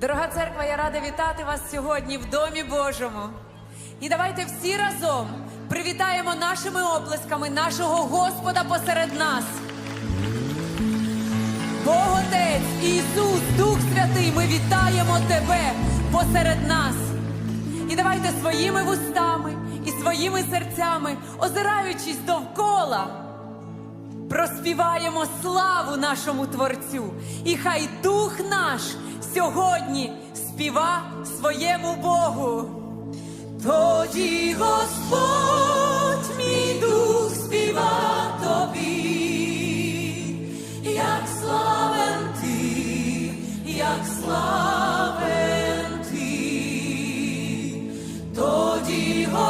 Дорога церква, я рада вітати вас сьогодні в Домі Божому. І давайте всі разом привітаємо нашими оплесками нашого Господа посеред нас. Бог Отець, Ісус, Дух Святий, ми вітаємо Тебе посеред нас. І давайте своїми вустами і своїми серцями, озираючись довкола, проспіваємо славу нашому Творцю. І хай Дух наш сьогодні співа своєму Богу. Тоді Господь, мій дух співа тобі, як славен ти, як славен ти. Тоді Господь,